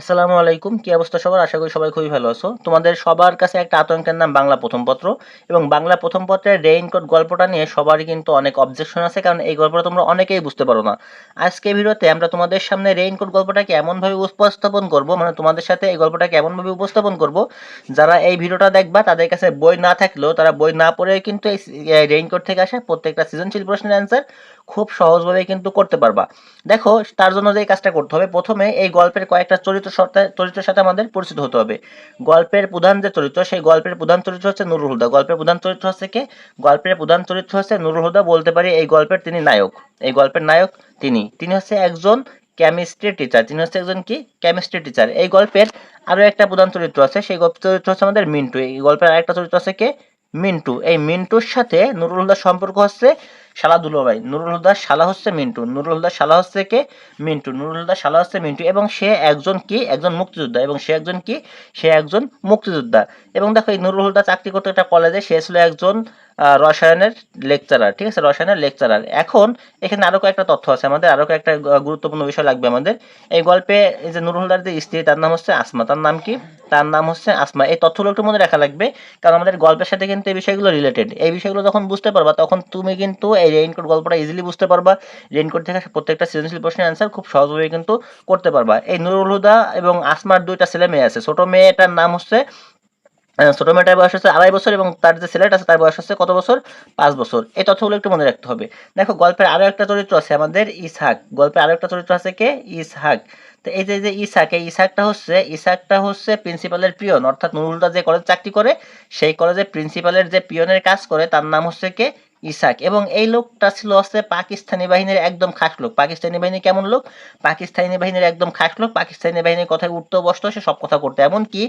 আসসালামু আলাইকুম। কি অবস্থা সবার? আশা করি সবাই খুবই ভালো আছো। তোমাদের সবার কাছে একটা আতঙ্কের নাম বাংলা প্রথম পত্র। এবং বাংলা প্রথম পত্রের রেইনকোট গল্পটা নিয়ে সবারই কিন্তু অনেক অবজেকশন আছে, কারণ এই গল্পটা তোমরা অনেকেই বুঝতে পারো না। আজকে ভিডিওতে আমরা তোমাদের সামনে রেইনকোট গল্পটাকে এমনভাবে উপস্থাপন করব মানে তোমাদের সাথে এই গল্পটাকে এমনভাবে উপস্থাপন করব, যারা এই ভিডিওটা দেখবা, তাদের কাছে বই না থাকলেও, তারা বই না পড়ে কিন্তু এই রেইনকোট থেকে আসা প্রত্যেকটা সৃজনশীল প্রশ্নের অ্যান্সার খুব সহজভাবে কিন্তু করতে পারবা। দেখো, তার জন্য যে কাজটা করতে হবে, প্রথমে এই গল্পের কয়েকটা চরিত্র চরিত্রের সাথে আমাদের পরিচিত হতে হবে। গল্পের প্রধান যে চরিত্র, সেই গল্পের প্রধান চরিত্র হচ্ছে নুরুল হুদা। গল্পের প্রধান চরিত্র হচ্ছে কে? গল্পের প্রধান চরিত্র হচ্ছে নুরুল হুদা। বলতে পারি এই গল্পের তিনি নায়ক। এই গল্পের নায়ক তিনি। তিনি হচ্ছে একজন কেমিস্ট্রি টিচার তিনি হচ্ছে একজন কি? কেমিস্ট্রি টিচার এই গল্পের আরও একটা প্রধান চরিত্র আছে, সেই চরিত্র হচ্ছে আমাদের মিন্টু। এই গল্পের আরেকটা চরিত্র আছে কে? মিন্টু। এই মিন্টুর সাথে নুরুল হুদার সম্পর্ক হচ্ছে শালা দুলোভাই নুরুল হুদার শালা হচ্ছে মিন্টু। নুরুল হুদার শালা হচ্ছে কে? মিন্টু। নুরুল হুদার শালা হচ্ছে মিন্টু। এবং সে একজন কি? একজন মুক্তিযোদ্ধা। এবং সে একজন কি? সে একজন মুক্তিযোদ্ধা। এবং দেখো এই নুরুল হুদা চাকরি করতে একটা কলেজে সে ছিল একজন রসায়নের লেকচারার ঠিক আছে? রসায়নের লেকচারার এখন এখানে আরও কয়েকটা তথ্য আছে আমাদের। আরও কয়েকটা গুরুত্বপূর্ণ বিষয় লাগবে আমাদের। এই গল্পে এই যে নুরুল হুদার যে স্ত্রী, তার নাম হচ্ছে আসমা। তার নাম কি? তার নাম হচ্ছে আসমা। এই তথ্যগুলো একটু মনে রাখা লাগবে। কারণ আমাদের গল্পের সাথে কিন্তু এই বিষয়গুলো রিলেটেড এই বিষয়গুলো যখন বুঝতে পারবা, তখন তুমি কিন্তু এই রেইনকোট গল্পটা ইজিলি বুঝতে পারবা। রেইনকোট থেকে প্রত্যেকটা সৃজনশীল প্রশ্নের অ্যান্সার খুব সহজভাবে কিন্তু করতে পারবা। এই নুরুল হুদা এবং আসমার দুইটা ছেলে মেয়ে আছে। ছোট মেয়েটার নাম হচ্ছে ছোট মেয়েটার বয়স হচ্ছে আড়াই বছর এবং তার যে ছেলেটা আছে, তার বয়স হচ্ছে কত বছর? পাঁচ বছর। এই তথ্যগুলো একটু মনে রাখতে হবে। দেখো, গল্পের আরও একটা চরিত্র আছে আমাদের ইসহাক। গল্পের আরও একটা চরিত্র আছে কে? ইসহাক। তো এই যে যে ইসাক এই ইসাকটা হচ্ছে ইসাকটা হচ্ছে প্রিন্সিপালের পিয়ন। অর্থাৎ নুরুলদা যে কলেজ চাকরি করে, সেই কলেজে প্রিন্সিপালের যে পিয়নের কাজ করে, তার নাম হচ্ছে কে? ইসাক। এবং এই লোকটা ছিল হচ্ছে পাকিস্তানি বাহিনীর একদম খাস লোক। পাকিস্তানি বাহিনী কেমন লোক? পাকিস্তানি বাহিনীর একদম খাস লোক। পাকিস্তানি বাহিনীর কথায় উঠতো বসতো, সে সব কথা করতো। এমনকি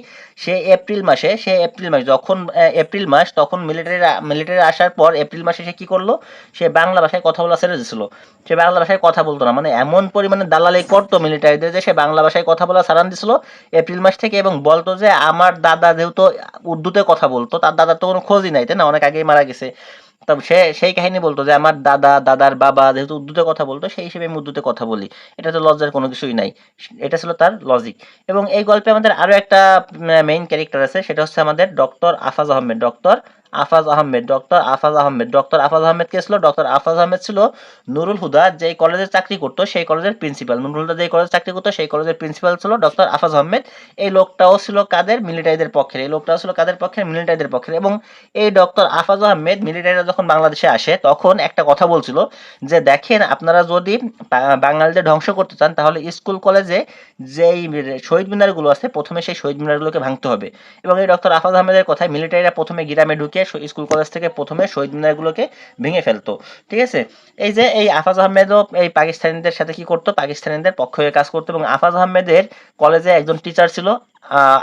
সে এপ্রিল মাসে, সে এপ্রিল মাস যখন এপ্রিল মাস তখন মিলিটারি মিলিটারি আসার পর এপ্রিল মাসে সে কি করল? সে বাংলা ভাষায় কথা বলা ছেড়ে দিয়েছিল সে বাংলা ভাষায় কথা বলতো না। মানে এমন পরিমাণে দালালি করতো মিলিটারিদের যে সে বাংলা ভাষায় কথা বলা ছাড়ান দিছিল এপ্রিল মাস থেকে এবং বলতো যে, আমার দাদা যেহেতু উর্দুতে কথা বলতো, তার দাদার তো কোনো খোঁজই নাই, তাই না? অনেক আগেই মারা গেছে। তবে সে, সেই কাহিনী বলতো যে আমার দাদা, দাদার বাবা যেহেতু উর্দুতে কথা বলতো, সেই হিসেবে আমি উর্দুতে কথা বলি। এটা তো লজ্জার কোনো কিছুই নাই। এটা ছিল তার লজিক এবং এই গল্পে আমাদের আরও একটা মেইন ক্যারেক্টার আছে, সেটা হচ্ছে আমাদের doctor Afaz Ahmed. Doctor Afaz Ahmed, doctor Afaz Ahmed. Doctor Afaz Ahmed কে ছিল? ডক্টর আফাজ আহমেদ ছিল নুরুল হুদা যে কলেজে চাকরি করতো, সেই কলেজের প্রিন্সিপাল নুরুল হুদা যে কলেজে চাকরি করতো, সেই কলেজের প্রিন্সিপাল ছিল ডক্টর আফাজ আহমেদ। এই লোকটাও ছিল কাদের? মিলিটারিদের পক্ষের। এই লোকটাও ছিল কাদের পক্ষের? মিলিটারিদের পক্ষের। এবং এই ডক্টর আফাজ আহমেদ মিলিটারিরা যখন বাংলাদেশে আসে, তখন একটা কথা বলছিল যে, দেখেন, আপনারা যদি বাঙালিদের ধ্বংস করতে চান, তাহলে স্কুল কলেজে যেই শহীদ মিনারগুলো আছে, প্রথমে সেই শহীদ মিনারগুলোকে ভাঙতে হবে। এবং এই ডক্টর আফাজ আহমেদের কথায় মিলিটারিরা প্রথমে গ্রামে ঢুকে শ- স্কুল কলেজ থেকে প্রথমে শহীদ মিনারগুলোকে ভেঙে ফেলতো। ঠিক আছে? এই যে এই আফাজ আহমেদও এই পাকিস্তানিদের সাথে কি করতো? পাকিস্তানিদের পক্ষ হয়ে কাজ করতো এবং আফাজ আহমেদের কলেজে একজন টিচার ছিল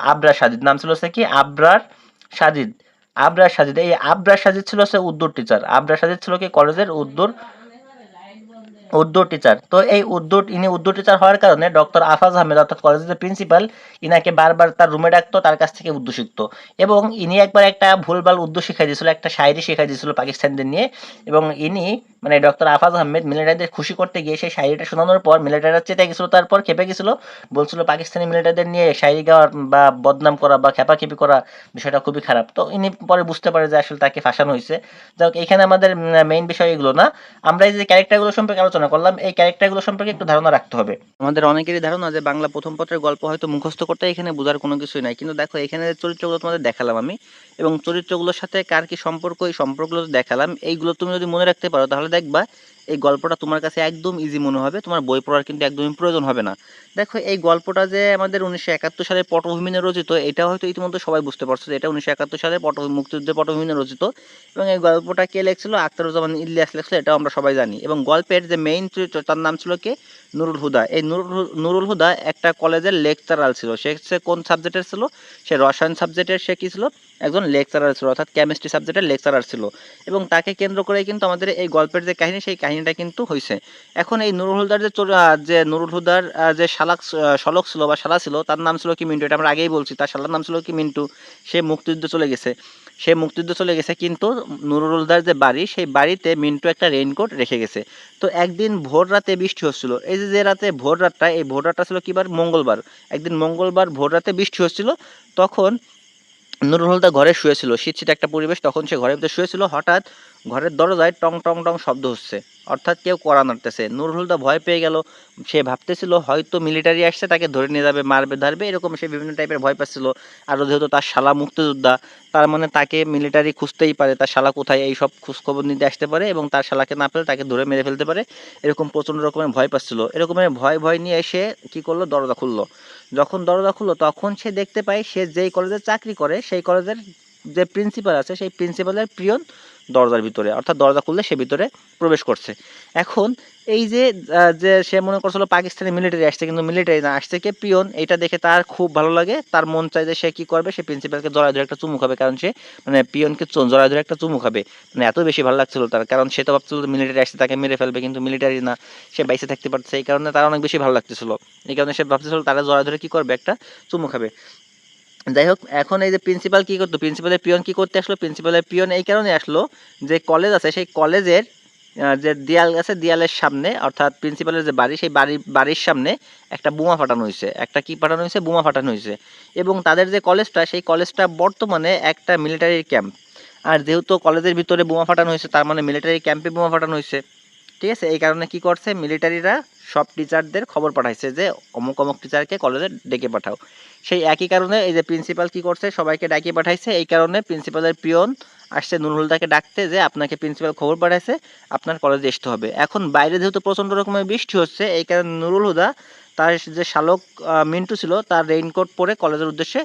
আবরার সাজিদ। নাম ছিল হচ্ছে কি? আব্রার সাজিদ। আবরার সাজিদ। এই আবরার সাজিদ ছিল সে উর্দুর টিচার আবরার সাজিদ ছিল কি? কলেজের উর্দুর উর্দু টিচার তো এই উর্দু ইনি উর্দু টিচার হওয়ার কারণে ডক্টর আফাজ আহমেদ অর্থাৎ কলেজের প্রিন্সিপাল ইনাকে বারবার তার রুমে ডাকতো, তার কাছ থেকে উর্দু শিখতো। এবং ইনি একবার একটা ভুলভাল উর্দু শিখাই দিয়েছিল, একটা শায়রি শিখাই দিয়েছিল পাকিস্তানিদের নিয়ে। এবং ইনি মানে ডক্টর আফাজ আহমেদ মিলিটারিদের খুশি করতে গিয়ে সেই শায়রিটা শোনানোর পর মিলিটারিরা চেতে গেছিল, তারপর খেপে গেছিল। বলছিল, পাকিস্তানি মিলিটারিদের নিয়ে শায়রি গাওয়ার বা বদনাম করা বা খেপাখেপি করা বিষয়টা খুবই খারাপ। তো ইনি পরে বুঝতে পারে যে আসলে তাকে ফাঁসানো হয়েছে। যাই হোক, এখানে আমাদের মেইন বিষয় এগুলো না। আমরা এই যে ক্যারেক্টারগুলো সম্পর্কে আলোচনা করলাম, এই ক্যারেক্টারগুলো সম্পর্কে একটু ধারণা রাখতে হবে। আমাদের অনেকেরই ধারণা যে বাংলা প্রথম পত্রের গল্প হয়তো মুখস্থ করতে এখানে বোঝার কোনো কিছুই নাই। কিন্তু দেখো, এখানে চরিত্রগুলো তোমাদের দেখালাম আমি, এবং চরিত্রগুলোর সাথে কার কি সম্পর্ক, এই সম্পর্কগুলো দেখালাম, এইগুলো তুমি যদি মনে রাখতে পারো, তাহলে দেখবা এই গল্পটা তোমার কাছে একদম ইজি মনে হবে, তোমার বই পড়ার কিন্তু একদমই প্রয়োজন হবে না। দেখো, এই গল্পটা যে আমাদের উনিশশো একাত্তর সালে পটভূমিনে রচিত, এটা হয়তো ইতিমধ্যে সবাই বুঝতে পারছ যে এটা উনিশশো একাত্তর সালে পট মুক্তিযুদ্ধের পটভূমিনে রচিত এবং এই গল্পটা কে লেখছিল? আখতারুজ্জামান ইলিয়াস লেখছিল এটাও আমরা সবাই জানি। এবং গল্পের যে মেইন চরিত্র, তার নাম ছিল কে? নুরুল হুদা। এই নুরুল নুরুল হুদা একটা কলেজের লেকচারার ছিল। সে সে কোন সাবজেক্টের ছিল? সে রসায়ন সাবজেক্টের সে কি ছিল? একজন লেকচারার ছিল, অর্থাৎ কেমিস্ট্রি সাবজেক্টের লেকচারার ছিল। এবং তাকে কেন্দ্র করে কিন্তু আমাদের এই গল্পের যে কাহিনী, সেই কাহিনী কাহিনীটা কিন্তু হয়েছে এখন এই নুরুল হুদার যে যে নুরুল হুদার যে শালাক শলক ছিল বা শালা ছিল, তার নাম ছিল কি মিন্টু? এটা আমরা আগেই বলছি, তার শালার নাম ছিল কি মিন্টু? সে মুক্তিযুদ্ধ চলে গেছে। সে মুক্তিযুদ্ধ চলে গেছে কিন্তু নুরুল হুদার যে বাড়ি, সেই বাড়িতে মিন্টু একটা রেইনকোট রেখে গেছে। তো একদিন ভোর রাতে বৃষ্টি হচ্ছিল। এই যে যে রাতে ভোর রাতটা, এই ভোর রাতটা ছিল কিবার মঙ্গলবার। একদিন মঙ্গলবার ভোর রাতে বৃষ্টি হচ্ছিল। তখন নুরুল হুদা ঘরে শুয়েছিল। শীত শীত একটা পরিবেশ, তখন সে ঘরের ভিতরে শুয়েছিল। হঠাৎ ঘরের দরজায় টং টং টং শব্দ হচ্ছে। অর্থাৎ কেউ কড়া নাড়তেছে। নুরুল হুদা ভয় পেয়ে গেল। সে ভাবতেছিল, হয়তো মিলিটারি আসছে, তাকে ধরে নিয়ে যাবে, মারবে, ধরবে, এরকম সে বিভিন্ন টাইপের ভয় পাচ্ছিল। আর যেহেতু তার শালা মুক্তিযোদ্ধা, তার মানে তাকে মিলিটারি খুঁজতেই পারে, তার শালা কোথায়, এই সব খোঁজখবর নিতে আসতে পারে এবং তার শালাকে না পেলে তাকে ধরে মেরে ফেলতে পারে, এরকম প্রচণ্ড রকমের ভয় পাচ্ছিল। এরকমের ভয় ভয় নিয়ে এসে কি করল? দরজা খুললো। যখন দরজা খুললো, তখন সে দেখতে পায়, সে যেই কলেজে চাকরি করে, সেই কলেজের যে প্রিন্সিপাল আছে, সেই প্রিন্সিপালের প্রিয়ন দরজার ভিতরে, অর্থাৎ দরজা খুললে সে ভিতরে প্রবেশ করছে। এখন এই যে যে সে মনে করছিল পাকিস্তানি মিলিটারি আসছে, কিন্তু মিলিটারি না, আসছে কে? পিয়ন। এটা দেখে তার খুব ভালো লাগে। তার মন চায় যে সে কি করবে? সে প্রিন্সিপালকে জড়ায় ধরে একটা চুমু খাবে, কারণ সে মানে পিয়নকে জড়ায় ধরে একটা চুমু খাবে। মানে এত বেশি ভালো লাগছিল তার, কারণ সে তো ভাবছিল মিলিটারি আসছে, তাকে মেরে ফেলবে, কিন্তু মিলিটারি না। সে বাইসে থাকতে পারছে, এই কারণে তার অনেক বেশি ভালো লাগতেছিল। এই কারণে সে ভাবতেছিল তারা জড়ায় ধরে কি করবে? একটা চুমু খাবে। যাই হোক, এখন এই যে প্রিন্সিপাল কি করতো? প্রিন্সিপালের পিয়ন কি করতে আসলো? প্রিন্সিপালের পিয়ন এই কারণে আসলো যে কলেজ আছে, সেই কলেজের যে দেয়াল আছে, দেয়ালের সামনে, অর্থাৎ প্রিন্সিপালের যে বাড়ি, সেই বাড়ি, বাড়ির সামনে একটা বোমা ফাটানো হয়েছে। একটা কি ফাটানো হয়েছে? বোমা ফাটানো হয়েছে। এবং তাদের যে কলেজটা সেই কলেজটা বর্তমানে একটা মিলিটারি ক্যাম্প আর যেহেতু কলেজের ভিতরে বোমা ফাটানো হয়েছে, তার মানে মিলিটারি ক্যাম্পে বোমা ফাটানো হয়েছে। ঠিক আছে? এই কারণে কি করছে? মিলিটারিরা সব টিচারদের খবর পাঠাইছে যে অমুক অমুক টিচারকে কলেজে ডেকে পাঠাও। সেই একই কারণে এই যে প্রিন্সিপাল কি করছে, সবাইকে ডাকিয়ে পাঠাইছে। এই কারণে প্রিন্সিপালের পিয়ন আসছে নুরুলদাকে ডাকতে যে আপনাকে প্রিন্সিপাল খবর পাঠাইছে, আপনার কলেজে আসতে হবে। এখন বাইরে যেহেতু প্রচণ্ড রকমের বৃষ্টি হচ্ছে, এই কারণে নুরুল হুদা তার যে শালক মিন্টু ছিল, তার রেইনকোট পরে কলেজের উদ্দেশ্যে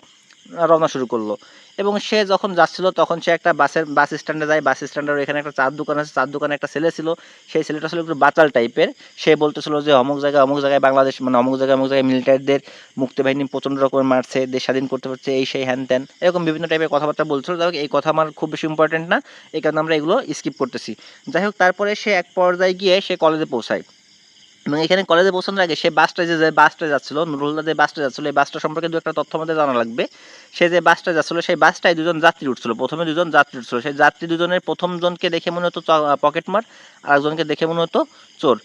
রওনা শুরু করল। এবং সে যখন যাচ্ছিল, তখন সে একটা বাসের, বাস স্ট্যান্ডে যায়। বাস স্ট্যান্ডের এখানে একটা চার দোকান আছে। চার দোকানে একটা ছেলে ছিল। সেই ছেলেটা ছিল একটু বাচাল টাইপের। সে বলতেছিল যে, অমুক জায়গায় অমুক জায়গায় বাংলাদেশ মানে অমুক জায়গায় অমুক জায়গায় মিলিটারিদের মুক্তিবাহিনী প্রচণ্ড রকমের মারছে দেশ স্বাধীন করতে পারছে, এই, সেই, হ্যান, ত্যান। এরকম বিভিন্ন টাইপের কথাবার্তা বলছিল। যাই এই কথা আমার খুব বেশি ইম্পর্টেন্ট না। এই কারণে আমরা এগুলো স্কিপ করতেছি। যাই হোক, তারপরে সে এক পর্যায়ে গিয়ে সে কলেজে পৌঁছায়। এবং এখানে কলেজে পৌঁছানোর আগে সে বাসটা যে বাসটা যাচ্ছিল নুরুল্লাহ যে বাসটা যাচ্ছিল, এই বাসটা সম্পর্কে দু একটা তথ্য আমাদের জানা লাগবে। সে যে বাসটা যাচ্ছিল, সেই বাসটায় দুজন যাত্রী উঠছিল। প্রথমে দুজন যাত্রী উঠছিল। সেই যাত্রী দুজনের প্রথম জনকে দেখে মনে হতো পকেটমার আর একজনকে দেখে মনে হতো চোর।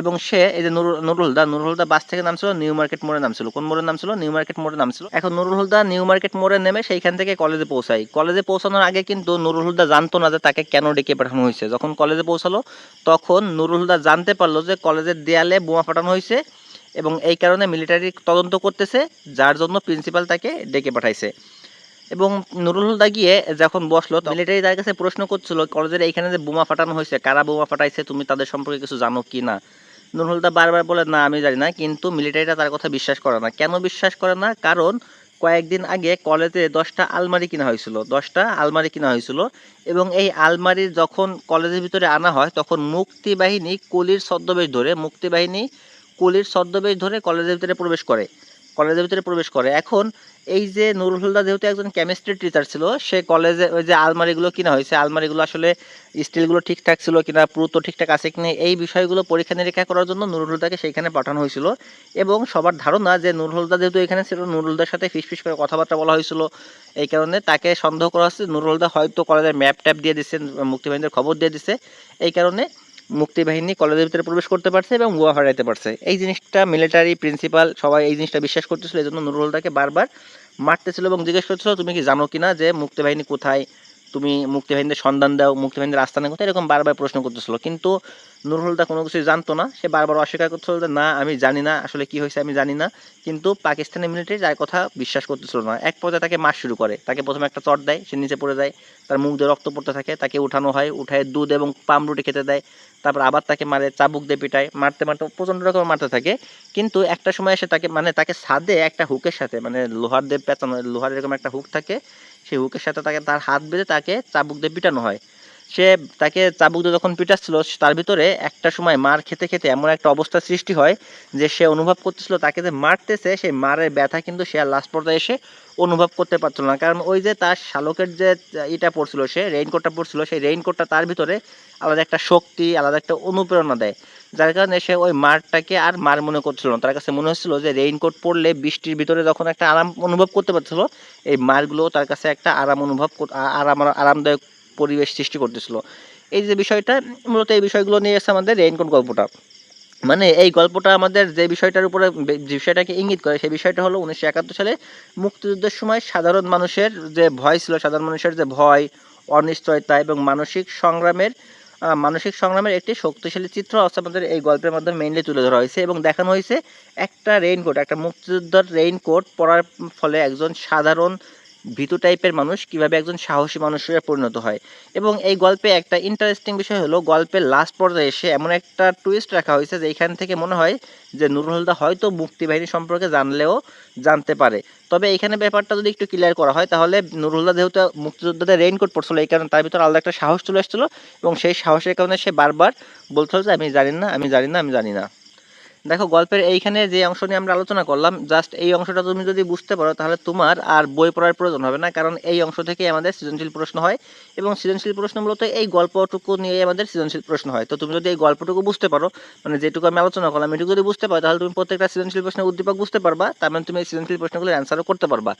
এবং সে, এই যে নুরুল নুরুলদা নুরুলদা বাস থেকে নামছিল নিউ মার্কেট মোড়ে নামছিল। কোন মোড়ে নামছিল? নিউ মার্কেট মোড়ে নামছিল। এখন নুরুল হুলদা নিউ মার্কেট মোড়ে নেমে সেইখান থেকে কলেজে পৌঁছায়। কলেজে পৌঁছানোর আগে কিন্তু নুরুল হুলদা জানতো না যে তাকে কেন ডেকে পাঠানো হয়েছে। যখন কলেজে পৌঁছালো, তখন নুরুল হুলদা জানতে পারল যে কলেজের দেয়ালে বোমা ফাটানো হয়েছে এবং এই কারণে মিলিটারি তদন্ত করতেছে, যার জন্য প্রিন্সিপাল তাকে ডেকে পাঠাইছে। এবং নুরুল হুদা গিয়ে যখন বসল মিলিটারি তার কাছে প্রশ্ন করছিল, কলেজের এইখানে যে বোমা ফাটানো হয়েছে, কারা বোমা ফাটাইছে, তুমি তাদের সম্পর্কে কিছু জানো কি না? নুরুল হুদা বারবার বলে, না, আমি জানি না, কিন্তু মিলিটারিরা তার কথা বিশ্বাস করে না। কেন বিশ্বাস করে না? কারণ কয়েকদিন আগে কলেজে দশটা আলমারি কিনা হয়েছিল, দশটা আলমারি কিনা হয়েছিল এবং এই আলমারি যখন কলেজের ভিতরে আনা হয়, তখন মুক্তি বাহিনী কুলির ছদ্মবেশ ধরে, মুক্তিবাহিনী কুলির ছদ্মবেশ ধরে কলেজের ভিতরে প্রবেশ করে। কলেজের ভিতরে প্রবেশ করে। এখন এই যে নুরুল হুলদা যেহেতু একজন কেমিস্ট্রি টিচার ছিল, সে কলেজে ওই যে আলমারিগুলো কিনা হয়েছে, আলমারিগুলো আসলে স্টিলগুলো ঠিকঠাক ছিল কিনা, পুরুত্ব ঠিকঠাক আছে কিনা, এই বিষয়গুলো পরীক্ষা নিরীক্ষা করার জন্য নুরুল হুলদাকে সেইখানে পাঠানো হয়েছিল। এবং সবার ধারণা যে নুরুল হুলদা যেহেতু এখানে ছিল, নুরুল হুলদার সাথে ফিসফিস করে কথাবার্তা বলা হয়েছিল। এই কারণে তাকে সন্দেহ করা হচ্ছে, নুরুল হুলদা হয়তো কলেজের ম্যাপ ট্যাপ দিয়ে দিচ্ছে মুক্তিবাহিনীর খবর দিয়ে দিচ্ছে। এই কারণে মুক্তিবাহিনী কলেজের ভিতরে প্রবেশ করতে পারছে এবং গোয়া হারাইতে পারছে। এই জিনিসটা মিলিটারি প্রিন্সিপাল সবাই এই জিনিসটা বিশ্বাস করতেছিল এই জন্য নুরুল হুলদাকে বারবার মারতেছিল এবং জিজ্ঞেস করছিল তুমি কি জানো কিনা যে মুক্তিবাহিনী কোথায়? তুমি মুক্তিবাহিনীদের সন্ধান দাও, মুক্তিবাহিনীদের আস্থানে কোথায়? এরকম বারবার প্রশ্ন করতেছিল। কিন্তু নুরুলদা কোনো কিছু জানতো না। সে বারবার অস্বীকার করছিল যে, না, আমি জানি না আসলে কি হয়েছে, আমি জানি না। কিন্তু পাকিস্তানি মিলিটারি তার কথা বিশ্বাস করতেছিল না। এক পর্যায়ে তাকে মার শুরু করে। তাকে প্রথমে একটা চট দেয়, সে নিচে পড়ে যায়। তার মুখ দিয়ে রক্ত পড়তে থাকে, তাকে উঠানো হয়, উঠায় দুধ এবং পাম রুটি খেতে দেয়। তারপর আবার তাকে মারে, চাবুক দিয়ে পিটায়, মারতে মারতে প্রচণ্ড রকম মারতে থাকে। কিন্তু একটা সময় এসে তাকে মানে তাকে ছাদে একটা হুকের সাথে মানে লোহার দিয়ে পেঁচানো, লোহার এরকম একটা হুক থাকে। সেই হুকের সাথে তাকে তার হাত বেঁধে তাকে চাবুক দিয়ে পিটানো হয়। সে তাকে চাবুক দিয়ে যখন পিটাচ্ছিল, তার ভিতরে একটা সময় মার খেতে খেতে এমন একটা অবস্থা সৃষ্টি হয় যে সে অনুভব করতেছিল তাকে যে মারতেছে, সেই মারের ব্যথা কিন্তু সে আর লাস্ট পর্যায়ে এসে অনুভব করতে পারছিল না। কারণ ওই যে তার শালকের যে এটা পড়ছিল, সে রেইনকোটটা পড়ছিল, সেই রেইনকোটটা তার ভিতরে আলাদা একটা শক্তি, আলাদা একটা অনুপ্রেরণা দেয়। যার কারণে সে ওই মারটাকে আর মার মনে করছিল না। তার কাছে মনে হচ্ছিল যে রেইনকোট পরলে বৃষ্টির ভিতরে যখন একটা আরাম অনুভব করতে পারছিল এই মারগুলো তার কাছে একটা আরাম অনুভব আরাম আরামদায়ক পরিবেশ সৃষ্টি করতেছিল। এই যে বিষয়টা, মূলত এই বিষয়গুলো নিয়ে এসে আমাদের রেইনকোট গল্পটা। মানে এই গল্পটা আমাদের যে বিষয়টার উপরে যে বিষয়টাকে ইঙ্গিত করে, সেই বিষয়টা হলো উনিশশো একাত্তর সালে মুক্তিযুদ্ধের সময় সাধারণ মানুষের যে ভয় ছিল, সাধারণ মানুষের যে ভয়, অনিশ্চয়তা এবং মানসিক সংগ্রামের মানসিক সংগ্রামের একটি শক্তিশালী চিত্র আমাদের এই গল্পের মাধ্যমে মেইনলি তুলে ধরা হয়েছে এবং দেখানো হয়েছে একটা রেইনকোট, একটা মুক্তিযোদ্ধার রেইনকোট পরার ফলে একজন সাধারণ ভীতু টাইপের মানুষ কীভাবে একজন সাহসী মানুষের পরিণত হয়। এবং এই গল্পে একটা ইন্টারেস্টিং বিষয় হলো, গল্পের লাস্ট পর্যায়ে এসে এমন একটা টুইস্ট রাখা হয়েছে যে এখান থেকে মনে হয় যে নুরুল হুদা হয়তো মুক্তিবাহিনী সম্পর্কে জানলেও জানতে পারে। তবে এখানে ব্যাপারটা যদি একটু ক্লিয়ার করা হয়, তাহলে নুরুল হুদা যেহেতু মুক্তিযোদ্ধাদের রেইনকোট পড়ছিল এই কারণে তার ভিতরে আলাদা একটা সাহস চলে এসেছিল এবং সেই সাহসের কারণে সে বারবার বলছিল যে, আমি জানি না, আমি জানি না, আমি জানি না। দেখো, গল্পের এইখানে যে অংশ নিয়ে আমরা আলোচনা করলাম জাস্ট এই অংশটা তুমি যদি বুঝতে পারো, তাহলে তোমার আর বই পড়ার প্রয়োজন হবে না, কারণ এই অংশ থেকে আমাদের সৃজনশীল প্রশ্ন হয় এবং সৃজনশীল প্রশ্ন মূলত এই গল্পটুকু নিয়ে আমাদের সৃজনশীল প্রশ্ন হয়। তো তুমি যদি এই গল্পটুকু বুঝতে পারো মানে যেটুকু আমি আলোচনা করলাম, এটুকু যদি বুঝতে পারো, তাহলে তুমি প্রত্যেকটা সৃজনশীল প্রশ্নের উদ্দীপক বুঝতে পারবা, তার মানে তুমি এই সৃজনশীল প্রশ্নগুলোর অ্যান্সারও করতে পারবা।